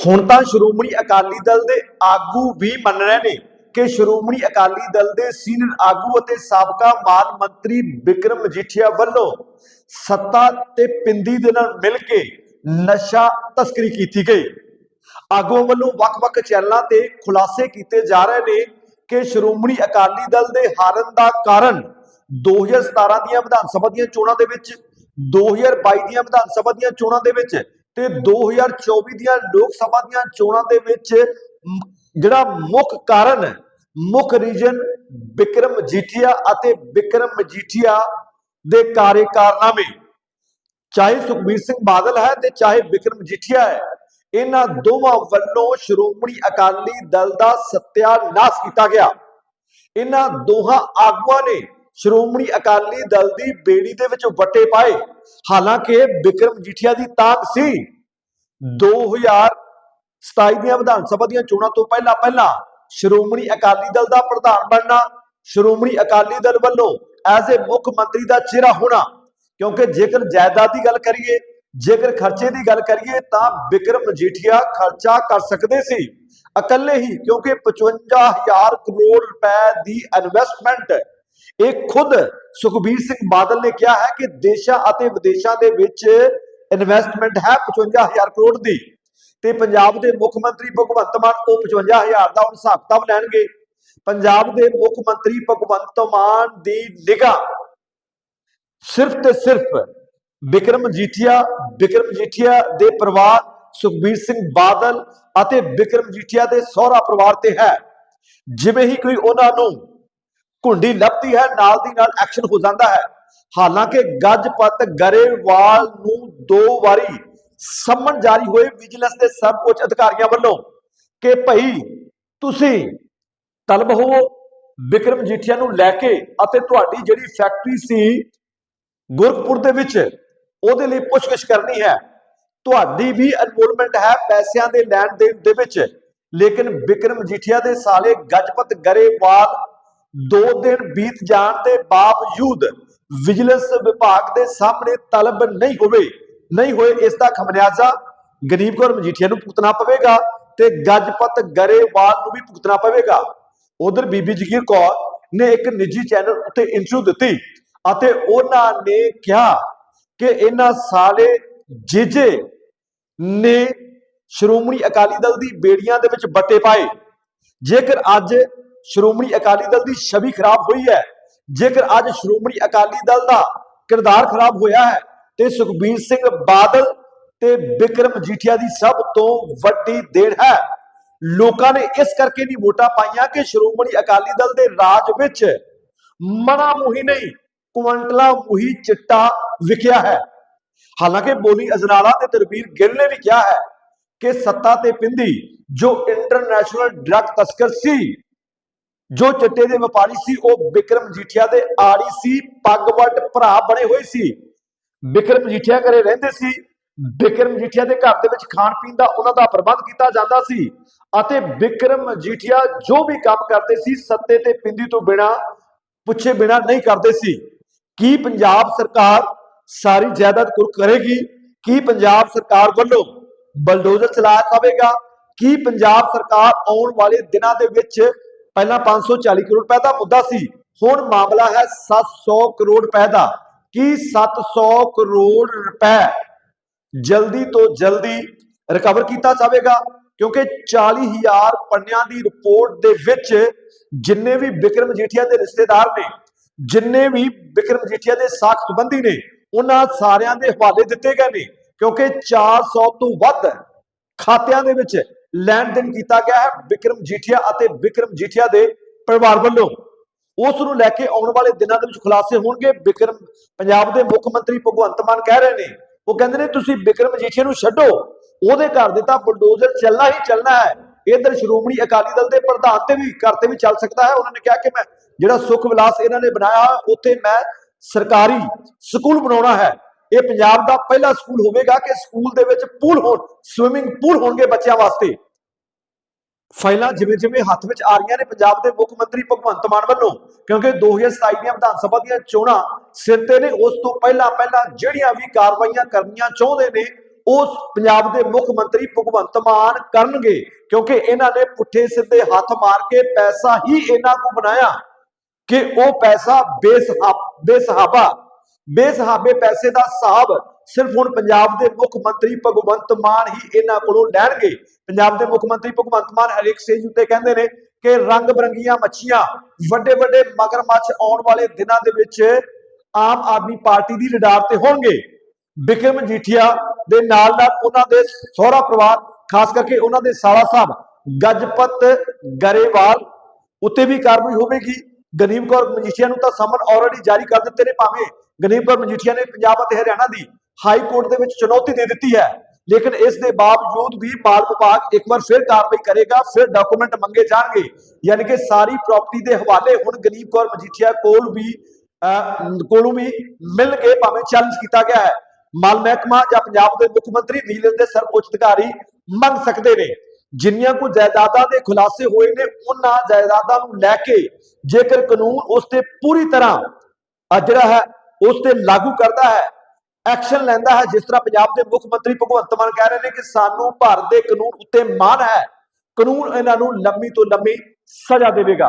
ਹੁਣ ਤਾਂ ਸ਼੍ਰੋਮਣੀ ਅਕਾਲੀ ਦਲ ਦੇ ਆਗੂ ਵੀ ਮੰਨ ਰਹੇ ਨੇ ਕਿ ਸ਼੍ਰੋਮਣੀ ਅਕਾਲੀ ਦਲ ਦੇ ਸੀਨੀਅਰ ਆਗੂ ਅਤੇ ਸਾਬਕਾ ਮਾਲ ਮੰਤਰੀ ਵਿਕਰਮ ਮਜੀਠੀਆ ਵੱਲੋਂ ਸੱਤਾ ਤੇ ਪਿੰਦੀ ਦੇ ਨਾਲ ਮਿਲ ਕੇ ਨਸ਼ਾ ਤਸਕਰੀ ਕੀਤੀ ਗਈ। ਆਗੂਆਂ ਵੱਲੋਂ ਵੱਖ-ਵੱਖ ਚੈਨਲਾਂ ਤੇ ਖੁਲਾਸੇ ਕੀਤੇ ਜਾ ਰਹੇ ਨੇ ਕਿ ਸ਼੍ਰੋਮਣੀ ਅਕਾਲੀ ਦਲ ਦੇ ਹਾਰਨ ਦਾ ਕਾਰਨ 2017 ਦੀਆਂ ਵਿਧਾਨ ਸਭਾ ਦੀਆਂ ਚੋਣਾਂ ਦੇ ਵਿੱਚ 2022 ਦੀਆਂ ਵਿਧਾਨ ਸਭਾ ਦੀਆਂ ਚੋਣਾਂ ਦੇ ਵਿੱਚ ਤੇ 2024 ਦੀਆਂ ਲੋਕ ਸਭਾ ਦੀਆਂ ਚੋਣਾਂ ਦੇ ਵਿੱਚ ਜਿਹੜਾ ਮੁੱਖ ਕਾਰਨ ਹੈ, ਮੁੱਖ ਰੀਜਨ ਵਿਕਰਮ ਮਜੀਠੀਆ ਅਤੇ ਵਿਕਰਮ ਮਜੀਠੀਆ ਦੇ ਕਾਰੇ ਕਾਰਨਾਮੇ ਚਾਹੇ ਸੁਖਬੀਰ ਸਿੰਘ ਬਾਦਲ ਹੈ ਤੇ ਚਾਹੇ ਵਿਕਰਮ ਮਜੀਠੀਆ ਹੈ ਇਹਨਾਂ ਦੋਵਾਂ ਵੱਲੋਂ ਸ਼੍ਰੋਮਣੀ ਅਕਾਲੀ ਦਲ ਦਾ ਸਤਿਆਨਾਸ਼ ਕੀਤਾ ਗਿਆ। ਇਹਨਾਂ ਦੋਹਾਂ ਆਗੂਆਂ ਨੇ ਸ਼੍ਰੋਮਣੀ ਅਕਾਲੀ ਦਲ ਦੀ ਬੇੜੀ ਦੇ ਵਿੱਚ ਵੱਟੇ ਪਾਏ। ਹਾਲਾਂਕਿ ਵਿਕਰਮ ਮਜੀਠੀਆ ਦੀ ਤਾਕ ਸੀ। 2027 ਦੀਆਂ ਵਿਧਾਨ ਸਭਾ ਦੀਆਂ ਚੋਣਾਂ ਤੋਂ ਪਹਿਲਾਂ ਪਹਿਲਾਂ ਸ਼੍ਰੋਮਣੀ ਅਕਾਲੀ ਦਲ ਦਾ ਪ੍ਰਧਾਨ ਬਣਨਾ, ਸ਼੍ਰੋਮਣੀ ਅਕਾਲੀ ਦਲ ਵੱਲੋਂ ਐਜ਼ ਏ ਮੁੱਖ ਮੰਤਰੀ ਦਾ ਚਿਹਰਾ ਹੋਣਾ। ਕਿਉਂਕਿ ਜੇਕਰ ਜਾਇਦਾਦ ਦੀ ਗੱਲ ਕਰੀਏ, ਜੇਕਰ ਖਰਚੇ ਦੀ ਗੱਲ ਕਰੀਏ, ਤਾਂ ਵਿਕਰਮ ਮਜੀਠੀਆ ਖਰਚਾ ਕਰ ਸਕਦੇ ਸੀ। ਇਕੱਲੇ ਹੀ, ਕਿਉਂਕਿ 55000 ਕਰੋੜ ਰੁਪਏ ਦੀ ਇਨਵੈਸਟਮੈਂਟ ਇਹ ਖੁਦ ਸੁਖਬੀਰ ਸਿੰਘ ਬਾਦਲ ਨੇ ਕਿਹਾ ਹੈ ਕਿ ਦੇਸ਼ਾਂ ਅਤੇ ਵਿਦੇਸ਼ਾਂ ਦੇ ਵਿੱਚ ਇਨਵੈਸਟਮੈਂਟ ਹੈ 55000 ਕਰੋੜ ਦੀ ਤੇ ਪੰਜਾਬ ਦੇ ਮੁੱਖ ਮੰਤਰੀ ਭਗਵੰਤ ਮਾਨ ਉਹ 55000 ਦਾ ਹੁਣ ਹਿਸਾਬ ਕਿਤਾਬ ਲੈਣਗੇ। ਪੰਜਾਬ ਦੇ ਮੁੱਖ ਮੰਤਰੀ ਭਗਵੰਤ ਮਾਨ ਦੀ ਨਿਗਾਹ ਸਿਰਫ ਤੇ ਸਿਰਫ ਵਿਕਰਮ ਮਜੀਠੀਆ ਵਿਕਰਮ ਮਜੀਠੀਆ ਦੇ ਪਰਿਵਾਰ ਸੁਖਬੀਰ ਸਿੰਘ ਬਾਦਲ ਅਤੇ ਵਿਕਰਮ ਮਜੀਠੀਆ ਦੇ ਸਹੁਰਾ ਪਰਿਵਾਰ ਤੇ ਹੈ। ਜਿਵੇਂ ਹੀ ਕੋਈ ਉਹਨਾਂ ਨੂੰ ਕੁੰਡੀ ਲੱਭਦੀ ਹੈ, ਨਾਲ ਦੀ ਨਾਲ ਐਕਸ਼ਨ ਹੋ ਜਾਂਦਾ ਹੈ। ਹਾਲਾਂਕਿ ਗੱਜਪਤ ਗਰੇਵਾਲ ਨੂੰ ਦੋ ਵਾਰੀ ਸੰਮਨ ਜਾਰੀ ਹੋਏ। ਵਿਜੀਲੈਂਸ ਦੇ ਸਭ ਉੱਚ ਅਧਿਕਾਰੀਆਂ ਵੱਲੋਂ ਕਿ ਭਈ ਤੁਸੀਂ ਤਲਬ ਹੋ, ਵਿਕਰਮ ਜੀਠੀਆ ਨੂੰ ਲੈ ਕੇ ਅਤੇ ਤੁਹਾਡੀ ਜਿਹੜੀ ਫੈਕਟਰੀ ਸੀ ਗੁਰਖਪੁਰ ਦੇ ਵਿੱਚ, ਉਹਦੇ ਲਈ ਪੁੱਛਗਿੱਛ ਕਰਨੀ ਹੈ। ਤੁਹਾਡੀ ਵੀ ਇਨਵੋਲਵਮੈਂਟ ਹੈ ਪੈਸਿਆਂ ਦੇ ਲੈਣ ਦੇਣ ਦੇ ਵਿੱਚ, ਲੇਕਿਨ ਵਿਕਰਮ ਜੀਠੀਆ ਦੇ ਸਾਲੇ ਗਜਪਤ ਗਰੇਵਾਲ ਦੋ ਦਿਨ ਬੀਤ ਜਾਣ ਦੇ ਬਾਵਜੂਦ ਵਿਜੀਲੈਂਸ ਵਿਭਾਗ ਦੇ ਸਾਹਮਣੇ ਤਲਬ ਨਹੀਂ ਹੋਵੇ, ਨਹੀਂ ਹੋਏ ਇਸ ਦਾ ਖਮਿਆਜ਼ਾ ਗਰੀਬ ਕੌਰ ਮਜੀਠੀਆ ਨੂੰ ਭੁਗਤਣਾ ਪਵੇਗਾ ਤੇ ਗਜਪਤ ਗਰੇਵਾਲ ਨੂੰ ਵੀ ਭੁਗਤਣਾ ਪਵੇਗਾ। ਉਧਰ ਬੀਬੀ ਜਗੀਰ ਕੌਰ ਨੇ ਇੱਕ ਨਿੱਜੀ ਚੈਨਲ ਉੱਤੇ ਇੰਟਰਵਿਊ ਦਿੱਤੀ ਅਤੇ ਉਹਨਾਂ ਨੇ ਕਿਹਾ ਕਿ ਇਹਨਾਂ ਸਾਲੇ ਜੀਜੇ ਨੇ ਸ਼੍ਰੋਮਣੀ ਅਕਾਲੀ ਦਲ ਦੀ ਬੇੜੀਆਂ ਦੇ ਵਿੱਚ ਬੱਟੇ ਪਾਏ। ਜੇਕਰ ਅੱਜ ਸ਼੍ਰੋਮਣੀ ਅਕਾਲੀ ਦਲ ਦੀ ਛਵੀ ਖਰਾਬ ਹੋਈ ਹੈ। ਜੇਕਰ ਅੱਜ ਸ਼੍ਰੋਮਣੀ ਅਕਾਲੀ ਦਲ ਦਾ ਕਿਰਦਾਰ ਖਰਾਬ ਹੋਇਆ ਹੈ, ਤੇ ਸੁਖਬੀਰ ਸਿੰਘ ਬਾਦਲ ਤੇ ਵਿਕਰਮ ਜੀਠੀਆ ਦੀ ਸਭ ਤੋਂ ਵੱਡੀ ਦੇਣ ਹੈ। ਲੋਕਾਂ ਨੇ ਇਸ ਕਰਕੇ ਨਹੀਂ ਵੋਟਾਂ ਪਾਈਆਂ ਕਿ ਸ਼੍ਰੋਮਣੀ ਅਕਾਲੀ ਦਲ ਦੇ ਰਾਜ ਵਿੱਚ ਮਨਾ ਮੁਹੀ ਨਹੀਂ ਕੁਆਂਟਲਾ ਮੁਹੀ ਚਿੱਟਾ ਵਿਖਿਆ ਹੈ। ਹਾਲਾਂਕਿ ਬੋਲੀ ਅਜਨਾਲਾ ਤੇ ਤਰਬੀਰ ਗਿੱਲ ਨੇ ਵੀ ਕਿਹਾ ਹੈ ਕਿ ਸੱਤਾ ਤੇ ਪਿੰਦੀ ਜੋ ਇੰਟਰਨੈਸ਼ਨਲ ਡਰੱਗ ਤਸਕਰ ਸੀ ਜੋ ਚਿੱਟੇ ਦੇ ਵਪਾਰੀ ਸੀ, ਉਹ ਵਿਕਰਮ ਜੀਠੀਆ ਦੇ ਆੜੀ ਸੀ ਪੱਗਵਟ ਭਰਾ ਬਣੇ ਹੋਏ ਸੀ। ਵਿਕਰਮ ਜੀਠੀਆ ਘਰੇ ਰਹਿੰਦੇ ਸੀ। ਵਿਕਰਮ ਜੀਠੀਆ ਦੇ ਘਰ ਦੇ ਵਿੱਚ ਖਾਣ ਪੀਣ ਦਾ ਉਹਨਾਂ ਦਾ ਪ੍ਰਬੰਧ ਕੀਤਾ ਜਾਂਦਾ ਸੀ ਅਤੇ ਵਿਕਰਮ ਜੀਠੀਆ ਜੋ ਵੀ ਕੰਮ ਕਰਦੇ ਸੀ, ਸੱਤੇ ਤੇ ਪਿੰਦੀ ਤੋਂ ਬਿਨਾ ਪੁੱਛੇ ਬਿਨਾ ਨਹੀਂ ਕਰਦੇ ਸੀ। ਕੀ ਪੰਜਾਬ ਸਰਕਾਰ ਸਾਰੀ ਜਾਇਦਾਦ ਕੁਰਕ ਕਰੇਗੀ? ਕੀ ਪੰਜਾਬ ਸਰਕਾਰ ਵੱਲੋਂ ਬਲਡੋਜ਼ਰ ਚਲਾਇਆ ਜਾਵੇਗਾ? ਕੀ ਪੰਜਾਬ ਸਰਕਾਰ ਆਉਣ ਵਾਲੇ ਦਿਨਾਂ ਦੇ ਵਿੱਚ ਪਹਿਲਾਂ 540 ਕਰੋੜ ਰੁਪਏ ਦਾ ਮੁੱਦਾ ਸੀ। ਹੁਣ ਮਾਮਲਾ ਹੈ 700 ਕਰੋੜ ਰੁਪਏ ਦਾ ਕੀ 700 ਕਰੋੜ ਰੁਪਏ ਜਲਦੀ ਤੋਂ ਜਲਦੀ ਰਿਕਵਰ ਕੀਤਾ ਜਾਵੇਗਾ? ਕਿਉਂਕਿ 40000 ਪੰਨਿਆਂ ਦੀ ਰਿਪੋਰਟ ਦੇ ਵਿੱਚ ਜਿੰਨੇ ਵੀ ਵਿਕਰਮ ਜੀਠੀਆ ਦੇ ਰਿਸ਼ਤੇਦਾਰ ਨੇ, ਜਿੰਨੇ ਵੀ ਵਿਕਰਮ ਜੀਠੀਆ ਦੇ ਸਾਖ ਸੰਬੰਧੀ ਨੇ, ਉਹਨਾਂ ਸਾਰਿਆਂ ਦੇ ਹਵਾਲੇ ਦਿੱਤੇ ਗਏ ਨੇ। ਕਿਉਂਕਿ 400 ਤੋਂ ਵੱਧ ਖਾਤਿਆਂ ਦੇ ਵਿੱਚ ਲੈਣ ਦੇਣ ਕੀਤਾ ਗਿਆ ਹੈ ਵਿਕਰਮ ਜੀਠੀਆ ਅਤੇ ਵਿਕਰਮ ਜੀਠੀਆ ਦੇ ਪਰਿਵਾਰ ਵੱਲੋਂ। ਉਸ ਨੂੰ ਲੈ ਕੇ ਆਉਣ ਵਾਲੇ ਦਿਨਾਂ ਦੇ ਵਿੱਚ ਖੁਲਾਸੇ ਹੋਣਗੇ। ਵਿਕਰਮ ਪੰਜਾਬ ਦੇ ਮੁੱਖ ਮੰਤਰੀ ਭਗਵੰਤ ਮਾਨ ਕਹਿ ਰਹੇ ਨੇ, ਉਹ ਕਹਿੰਦੇ ਨੇ, ਤੁਸੀਂ ਵਿਕਰਮ ਜੀਠੀਆ ਨੂੰ ਛੱਡੋ। ਉਹਦੇ ਘਰ ਦੇ ਤਾਂ ਬਲਡੋਜ਼ਰ ਚੱਲਣਾ ਹੀ ਚੱਲਣਾ ਹੈ। ਇਧਰ ਸ਼੍ਰੋਮਣੀ ਅਕਾਲੀ ਦਲ ਦੇ ਪ੍ਰਧਾਨ ਤੇ ਵੀ ਘਰ ਤੇ ਵੀ ਚੱਲ ਸਕਦਾ ਹੈ। ਉਹਨਾਂ ਨੇ ਕਿਹਾ ਕਿ ਮੈਂ ਜਿਹੜਾ ਸੁਖ ਵਿਲਾਸ ਇਹਨਾਂ ਨੇ ਬਣਾਇਆ, ਉੱਥੇ ਮੈਂ ਸਰਕਾਰੀ ਸਕੂਲ ਬਣਾਉਣਾ ਹੈ। ਇਹ ਪੰਜਾਬ ਦਾ ਪਹਿਲਾ ਸਕੂਲ ਹੋਵੇਗਾ ਕਿ ਸਕੂਲ ਦੇ ਵਿੱਚ ਪੂਲ ਹੋਣ ਸਵਿਮਿੰਗ ਪੂਲ ਹੋਣਗੇ ਬੱਚਿਆਂ ਵਾਸਤੇ। ਫਾਈਲਾਂ ਜਿਵੇਂ ਜਿਵੇਂ ਹੱਥ ਵਿੱਚ ਆ ਰਹੀਆਂ ਨੇ ਪੰਜਾਬ ਦੇ ਮੁੱਖ ਮੰਤਰੀ ਭਗਵੰਤ ਮਾਨ ਵੱਲੋਂ, ਕਿਉਂਕਿ 2027 ਦੀਆਂ ਵਿਧਾਨ ਸਭਾ ਦੀਆਂ ਚੋਣਾਂ ਸਿਰ ਤੇ ਨੇ, ਉਸ ਤੋਂ ਪਹਿਲਾਂ ਪਹਿਲਾਂ ਜਿਹੜੀਆਂ ਵੀ ਕਾਰਵਾਈਆਂ ਕਰਨੀਆਂ ਚਾਹੁੰਦੇ ਨੇ, ਉਸ ਪੰਜਾਬ ਦੇ ਮੁੱਖ ਮੰਤਰੀ ਭਗਵੰਤ ਮਾਨ ਕਰਨਗੇ, ਕਿਉਂਕਿ ਇਹਨਾਂ ਨੇ ਪੁੱਠੇ ਸਿੱਧੇ ਹੱਥ ਮਾਰ ਕੇ ਪੈਸਾ ਹੀ ਇਹਨਾਂ ਨੂੰ ਬਣਾਇਆ ਕਿ ਉਹ ਪੈਸਾ ਬੇਸਹਾਬ ਬੇਸਹਾਬਾ ਬੇਸਹਾਬੇ ਪੈਸੇ ਦਾ ਹਿਸਾਬ ਸਿਰਫ ਹੁਣ ਪੰਜਾਬ ਦੇ ਮੁੱਖ ਮੰਤਰੀ ਭਗਵੰਤ ਮਾਨ ਹੀ ਇਹਨਾਂ ਕੋਲੋਂ ਲੈਣਗੇ। ਪੰਜਾਬ ਦੇ ਮੁੱਖ ਮੰਤਰੀ ਭਗਵੰਤ ਮਾਨ ਹਰੇਕ ਸਟੇਜ ਉੱਤੇ ਕਹਿੰਦੇ ਨੇ ਕਿ ਰੰਗ ਬਰੰਗੀਆਂ ਮੱਛੀਆਂ ਵੱਡੇ ਵੱਡੇ ਮਗਰਮੱਛ ਆਉਣ ਵਾਲੇ ਦਿਨਾਂ ਦੇ ਵਿੱਚ ਆਮ ਆਦਮੀ ਪਾਰਟੀ ਦੀ ਰਡਾਰ ਤੇ ਹੋਣਗੇ। ਬਿਕਰਮ ਮਜੀਠੀਆ ਦੇ ਨਾਲ ਨਾਲ ਉਹਨਾਂ ਦੇ ਸਹੁਰਾ ਪਰਿਵਾਰ, ਖਾਸ ਕਰਕੇ ਉਹਨਾਂ ਦੇ ਸਾਲਾ ਸਾਹਿਬ, ਗਜਪਤ ਗਰੇਵਾਲ, ਉੱਤੇ ਵੀ ਕਾਰਵਾਈ ਹੋਵੇਗੀ। ਗਨੀਮ ਕੌਰ ਮਜੀਠੀਆ ਨੂੰ ਤਾਂ ਸਮਨ ਆਲਰੇਡੀ ਜਾਰੀ ਕਰ ਦਿੱਤੇ ਨੇ ਭਾਵੇਂ ਗਨੀਮ ਕੌਰ ਮਜੀਠੀਆ ਨੇ ਪੰਜਾਬ ਅਤੇ ਹਰਿਆਣਾ ਦੀ ਹਾਈ ਕੋਰਟ ਦੇ ਵਿੱਚ ਚੁਣੌਤੀ ਦੇ ਦਿੱਤੀ ਹੈ। ਲੇਕਿਨ ਇਸ ਦੇ ਬਾਵਜੂਦ ਵੀ ਮਾਲ ਵਿਭਾਗ ਇੱਕ ਵਾਰ ਫਿਰ ਕਾਰਵਾਈ ਕਰੇਗਾ ਫਿਰ ਡਾਕੂਮੈਂਟ ਮੰਗੇ ਜਾਣਗੇ। ਯਾਨੀ ਕਿ ਸਾਰੀ ਪ੍ਰਾਪਰਟੀ ਦੇ ਹਵਾਲੇ ਹੁਣ ਗਨੀਮ ਕੌਰ ਮਜੀਠੀਆ ਕੋਲ ਵੀ ਅਹ, ਕੋਲੋਂ ਵੀ ਮਿਲ ਕੇ ਭਾਵੇਂ ਚੈਲੰਜ ਕੀਤਾ ਗਿਆ ਹੈ। ਮਾਲ ਮਹਿਕਮਾ ਜਾਂ ਪੰਜਾਬ ਦੇ ਮੁੱਖ ਮੰਤਰੀ ਵਿਜੀਲੈਂਸ ਦੇ ਸਰਵਉੱਚ ਅਧਿਕਾਰੀ ਮੰਗ ਸਕਦੇ ਨੇ। ਜਿੰਨੀਆਂ ਕੋ ਜਾਇਦਾਦਾਂ ਦੇ ਖੁਲਾਸੇ ਹੋਏ ਨੇ, ਉਹਨਾਂ ਜਾਇਦਾਦਾਂ ਨੂੰ ਲੈ ਕੇ ਜੇਕਰ ਕਾਨੂੰਨ ਉਸ ਤੇ ਪੂਰੀ ਤਰ੍ਹਾਂ ਅਹ ਜਿਹੜਾ ਹੈ, ਉਸ ਤੇ ਲਾਗੂ ਕਰਦਾ ਹੈ, ਐਕਸ਼ਨ ਲੈਂਦਾ ਹੈ, ਜਿਸ ਤਰ੍ਹਾਂ ਪੰਜਾਬ ਦੇ ਮੁੱਖ ਮੰਤਰੀ ਭਗਵੰਤ ਮਾਨ ਕਹਿ ਰਹੇ ਨੇ ਕਿ ਸਾਨੂੰ ਭਾਰਤ ਦੇ ਕਾਨੂੰਨ ਉੱਤੇ ਮਾਣ ਹੈ, ਕਾਨੂੰਨ ਇਹਨਾਂ ਨੂੰ ਲੰਮੀ ਤੋਂ ਲੰਮੀ ਸਜ਼ਾ ਦੇਵੇਗਾ।